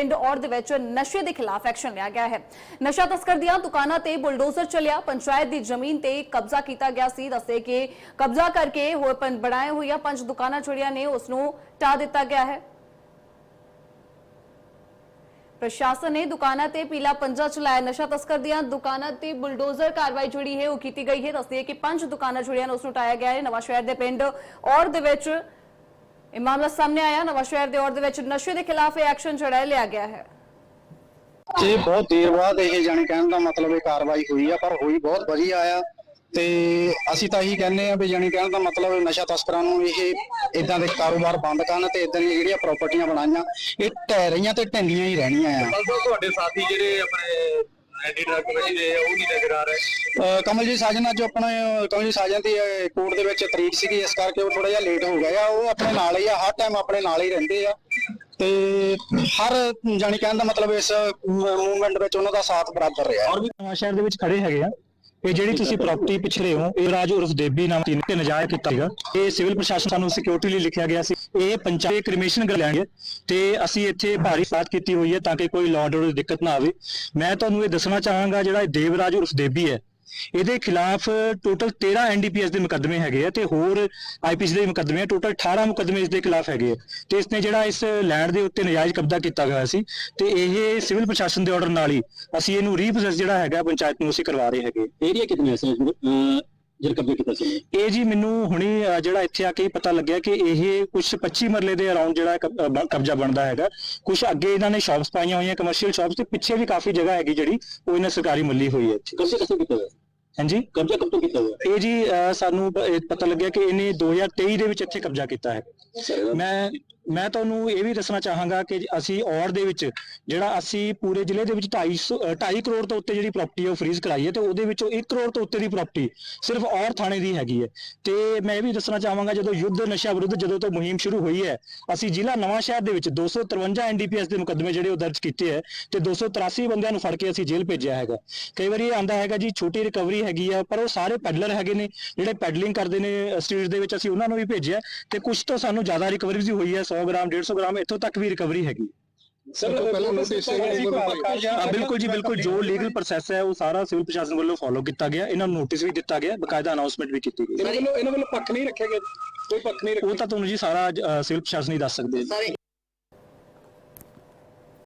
ਪਿੰਡ ਔਰ ਦੇ ਵਿੱਚ ਨਸ਼ੇ ਦੇ ਖਿਲਾਫ ਐਕਸ਼ਨ ਲਿਆ ਗਿਆ ਹੈ। ਨਸ਼ਾ ਤਸਕਰ ਦੀਆਂ ਦੁਕਾਨਾਂ ਤੇ ਬੁਲਡੋਜ਼ਰ ਚੱਲਿਆ। ਪੰਚਾਇਤ ਦੀ ਜ਼ਮੀਨ ਤੇ ਕਬਜ਼ਾ ਕੀਤਾ ਗਿਆ ਸੀ। ਦੱਸੇ ਕਿ ਕਬਜ਼ਾ ਕਰਕੇ ਹੋਏ ਬਣਾਏ ਹੋਈਆਂ ਪੰਜ ਦੁਕਾਨਾਂ ਜਿਹੜੀਆਂ ਨੇ ਉਸ ਨੂੰ ਢਾ ਦਿੱਤਾ ਗਿਆ ਹੈ। ਪ੍ਰਸ਼ਾਸਨ ਨੇ ਦੁਕਾਨਾਂ ਤੇ ਪੀਲਾ ਪੰਜਾ ਚਲਾਇਆ। ਨਸ਼ਾ ਤਸਕਰ ਦੀਆਂ ਦੁਕਾਨਾਂ ਤੇ ਬੁਲਡੋਜ਼ਰ ਕਾਰਵਾਈ ਜਿਹੜੀ ਹੈ, ਉਹ ਕੀਤੀ ਗਈ ਹੈ। ਦੱਸਦੀ ਹੈ ਕਿ ਪੰਜ ਦੁਕਾਨਾਂ ਜਿਹੜੀਆਂ ਨੇ ਉਸ ਨੂੰ ਟਾਇਆ ਗਿਆ ਹੈ। ਨਵਾਂ ਸ਼ਹਿਰ ਦੇ ਪਿੰਡ ਔਰ ਦੇ ਵਿੱਚ ਇਹ ਮਾਮਲਾ ਸਾਹਮਣੇ ਆਇਆ। ਨਵਾਂ ਸ਼ਹਿਰ ਦੇ ਔਰ ਦੇ ਵਿੱਚ ਨਸ਼ੇ ਦੇ ਖਿਲਾਫ ਇਹ ਐਕਸ਼ਨ ਜਿਹੜਾ ਲਿਆ ਗਿਆ ਹੈ। ਇਹ ਬਹੁਤ ਦੇਰ ਬਾਅਦ ਇਹ ਜਾਣੀ ਕਹਿਣ ਦਾ ਮਤਲਬ ਇਹ ਕਾਰਵਾਈ ਹੋਈ ਆ ਪਰ ਹੋਈ ਬਹੁਤ ਵਧੀਆ ਆ। ਤੇ ਅਸੀਂ ਤਾਂ ਇਹੀ ਕਹਿੰਦੇ ਆ ਵੀ ਜਾਣੀ ਕਹਿਣ ਦਾ ਮਤਲਬ ਨਸ਼ਾ ਤਸਕਰਾਂ ਨੂੰ ਇਹ ਇਦਾਂ ਦੇ ਕਾਰੋਬਾਰ ਬੰਦ ਕਰਨ ਤੇ ਇਦਾਂ ਦੀਆਂ ਜਿਹੜੀਆਂ ਪ੍ਰਾਪਰਟੀਆਂ ਬਣਾਈਆਂ ਇਹ ਢਹਿ ਰਹੀਆਂ ਤੇ ਢੰਡੀਆਂ ਹੀ ਰਹਿਣੀਆਂ ਆ। ਤੁਹਾਡੇ ਸਾਥੀ ਜਿਹੜੇ ਆਪਣੇ ਡਰਗ ਕਮੇਟੀ ਦੇ ਉਹ ਨਹੀਂ ਨਜ਼ਰ ਆ ਰਹੇ। ਅਹ ਕਮਲਜੀਤ ਸਾਜਨ ਅੱਜ ਆਪਣੇ ਅਹ ਕਮਲਜੀਤ ਸਾਜਨ ਦੀ ਕੋਰਟ ਦੇ ਵਿੱਚ ਤਰੀਕ ਸੀਗੀ ਇਸ ਕਰਕੇ ਉਹ ਥੋੜਾ ਜਿਹਾ ਲੇਟ ਹੋ ਗਏ ਆ। ਉਹ ਆਪਣੇ ਨਾਲ ਹੀ ਆ ਹਰ ਟਾਈਮ ਆਪਣੇ ਨਾਲ ਹੀ ਰਹਿੰਦੇ ਆ। ਤੇ ਹਰ ਜਾਣੀ ਕਹਿਣ ਦਾ ਮਤਲਬ ਇਸ ਮੂਵਮੈਂਟ ਵਿੱਚ ਉਹਨਾਂ ਦਾ ਸਾਥ ਬਰਾਬਰ ਰਿਹਾ। ਔਰ ਵੀ ਨਵਾਂ ਸ਼ਹਿਰ ਦੇ ਵਿੱਚ ਖੜੇ ਹੈਗੇ ਆ। ਇਹ ਜਿਹੜੀ ਤੁਸੀਂ ਪ੍ਰਾਪਰਟੀ ਪਿਛਲੇ ਹੋ, ਇਹ ਰਾਜ ਉਰਫ ਦੇਬੀ ਨਾਮ ਦੀ ਤੇ ਨਜਾਇਜ਼ ਕੀਤਾ ਹੈਗਾ ਇਹ ਸਿਵਲ ਪ੍ਰਸ਼ਾਸਨ ਸਾਨੂੰ ਸਿਕਿਉਰਿਟੀ ਲਈ ਲਿਖਿਆ ਗਿਆ ਸੀ। ਇਹ ਪੰਚਾਇਤ ਕ੍ਰਿਮੀਨੇਸ਼ਨ ਕਰ ਲੈਣਗੇ ਤੇ ਅਸੀਂ ਇੱਥੇ ਭਾਰੀ ਸਾਥ ਕੀਤੀ ਹੋਈ ਹੈ ਤਾਂ ਕਿ ਕੋਈ ਲਾਅ ਆਰਡਰ ਦੀ ਦਿੱਕਤ ਨਾ ਆਵੇ। ਮੈਂ ਤੁਹਾਨੂੰ ਇਹ ਦੱਸਣਾ ਚਾਹਾਂਗਾ, ਜਿਹੜਾ ਇਹ ਦੇਵਰਾਜ ਉਰਫ ਦੇਬੀ ਹੈ ਇਹਦੇ ਖਿਲਾਫ ਟੋਟਲ 13 ਐਨਡੀਪੀਐਸ ਦੇ ਮੁਕੱਦਮੇ ਹੈਗੇ ਆ ਤੇ ਹੋਰ ਆਈਪੀਸੀ ਦੇ ਮੁਕੱਦਮੇ ਆ ਟੋਟਲ 18 ਮੁਕੱਦਮੇ ਇਸ ਦੇ ਖਿਲਾਫ ਹੈਗੇ ਆ। ਤੇ ਇਸਨੇ ਜਿਹੜਾ ਇਸ ਲੈਂਡ ਦੇ ਉੱਤੇ ਨਜਾਇਜ਼ ਕਬਜ਼ਾ ਕੀਤਾ ਹੋਇਆ ਸੀ ਤੇ ਇਹ ਸਿਵਲ ਪ੍ਰਸ਼ਾਸਨ ਦੇ ਆਰਡਰ ਨਾਲ ਹੀ ਅਸੀਂ ਇਹਨੂੰ ਰੀਪੋਸੈਸ ਜਿਹੜਾ ਹੈਗਾ, ਪੰਚਾਇਤ ਨੂੰ ਅਸੀਂ ਕਰਵਾ ਰਹੇ ਹੈਗੇ। ਏਰੀਆ ਕਿਤਨੇ ਐਸੇ ਜਿਹੜਾ ਕਬਜ਼ਾ ਕੀਤਾ ਸੀ। ਇਹ ਜੀ ਮੈਨੂੰ ਹੁਣੀ ਜਿਹੜਾ ਇੱਥੇ ਆ ਕੇ ਹੀ ਪਤਾ ਲੱਗਿਆ ਕਿ ਇਹ ਕੁਝ 25 ਮਰਲੇ ਦੇ ਅਰਾਊਂਡ ਜਿਹੜਾ ਕਬ- ਅਹ, ਬ- ਕਬਜ਼ਾ ਬਣਦਾ ਹੈਗਾ। ਕੁਝ ਅੱਗੇ ਇਹਨਾਂ ਨੇ ਸ਼ਾਪਸ ਪਾਈਆਂ ਹੋਈਆਂ ਕਮਰਸ਼ੀਅਲ ਸ਼ਾਪਸ ਤੇ ਪਿੱਛੇ ਵੀ ਕਾਫੀ ਜਗ੍ਹਾ ਹੈਗੀ ਜਿਹੜੀ ਉਹ ਇਹਨਾਂ ਸਰਕਾਰੀ ਮੱਲੀ ਹੋਈ ਹੈ ਇੱਥੇ। ਕਬਜ਼ਾ ਕਿੱਥੇ ਕੀਤਾ ਹੋਇਆ? ਹਾਂਜੀ? ਕਬਜ਼ਾ ਕਬ ਤੋਂ ਕੀਤਾ ਹੋਇਆ? ਇਹ ਜੀ ਸਾਨੂੰ ਪ- ਇਹ ਪਤਾ ਲੱਗਿਆ ਕਿ ਇਹਨੇ 2023 ਦੇ ਵਿੱਚ ਇੱਥੇ ਕਬਜ਼ਾ ਕੀਤਾ ਹੈ। ਮੈਂ ਮੈਂ ਤੁਹਾਨੂੰ ਇਹ ਵੀ ਦੱਸਣਾ ਚਾਹਾਂਗਾ ਕਿ ਅਸੀਂ ਔਰ ਦੇ ਵਿੱਚ, ਜਿਹੜਾ ਅਸੀਂ ਪੂਰੇ ਜ਼ਿਲ੍ਹੇ ਦੇ ਵਿੱਚ 250 2.5 ਕਰੋੜ ਤੋਂ ਉੱਤੇ ਜਿਹੜੀ ਪ੍ਰਾਪਰਟੀ ਉਹ ਫ੍ਰੀਜ਼ ਕਰਾਈ ਹੈ ਤੇ ਉਹਦੇ ਵਿੱਚੋਂ 1 ਕਰੋੜ ਤੋਂ ਉੱਤੇ ਦੀ ਪ੍ਰਾਪਰਟੀ ਸਿਰਫ ਔਰ ਥਾਣੇ ਦੀ ਹੈਗੀ ਹੈ। ਤੇ ਮੈਂ ਇਹ ਵੀ ਦੱਸਣਾ ਚਾਹਾਂਗਾ ਜਦੋਂ ਯੁੱਧ ਨਸ਼ਾ ਵਿਰੁੱਧ ਜਦੋਂ ਤੋਂ ਮੁਹਿੰਮ ਸ਼ੁਰੂ ਹੋਈ ਹੈ, ਅਸੀਂ ਜ਼ਿਲ੍ਹਾ ਨਵਾਂ ਸ਼ਹਿਰ ਦੇ ਵਿੱਚ 253 ਐਨਡੀਪੀਐਸ ਦੇ ਮੁਕੱਦਮੇ ਜਿਹੜੇ ਉਹ ਦਰਜ ਕੀਤੇ ਹੈ ਤੇ 283 ਬੰਦਿਆਂ ਨੂੰ ਫੜ ਕੇ ਅਸੀਂ ਜੇਲ੍ਹ ਭੇਜਿਆ ਹੈਗਾ। ਕਈ ਵਾਰੀ ਇਹ ਆਂਦਾ ਹੈਗਾ ਜੀ ਛੋਟੀ ਰਿਕਵਰੀ ਹੈਗੀ ਆ ਪਰ ਉਹ ਸਾਰੇ ਪੈਡਲਰ ਹੈਗੇ ਨੇ, ਜਿਹੜੇ ਪੈਡਲਿੰਗ ਕਰਦੇ ਨੇ ਸਟਰੀਟ ਦੇ ਵਿੱਚ ਅਸੀਂ ਉਹਨਾਂ ਨੂੰ ਵੀ ਭੇਜਿਆ ਤੇ ਕੁਝ ਤੋਂ ਸਾਨੂੰ ਜ਼ਿਆਦਾ ਰਿਕਵਰੀ ਵੀ ਹੋਈ ਹੈ 100 ਗ੍ਰਾਮ 150 ਗ੍ਰਾਮ ਇੱਥੋਂ ਤੱਕ ਵੀ ਰਿਕਵਰੀ ਹੈਗੀ ਸਰ ਪਹਿਲਾਂ ਨੋਟਿਸ ਹਾਂ ਬਿਲਕੁਲ ਜੀ ਬਿਲਕੁਲ ਜੋ ਲੀਗਲ ਪ੍ਰੋਸੈਸ ਹੈ। ਉਹ ਸਾਰਾ ਸਿਵਲ ਪ੍ਰਸ਼ਾਸਨ ਵੱਲੋਂ ਫੋਲੋ ਕੀਤਾ ਗਿਆ ਇਹਨਾਂ ਨੂੰ ਨੋਟਿਸ ਵੀ ਦਿੱਤਾ ਗਿਆ ਬਕਾਇਦਾ ਅਨਾਉਂਸਮੈਂਟ ਵੀ ਕੀਤੀ ਗਈ। ਇਹਨਾਂ ਵੱਲੋਂ ਇਹਨਾਂ ਵੱਲੋਂ ਪੱਖ ਨਹੀਂ ਰੱਖਿਆ ਗਿਆ ਕੋਈ ਪੱਖ ਨਹੀਂ ਉਹ ਤਾਂ ਤੁਹਾਨੂੰ ਜੀ ਸਾਰਾ ਅ, ਸਿਵਲ ਪ੍ਰਸ਼ਾਸਨ ਹੀ ਦੱਸ ਸਕਦੇ ਹੈ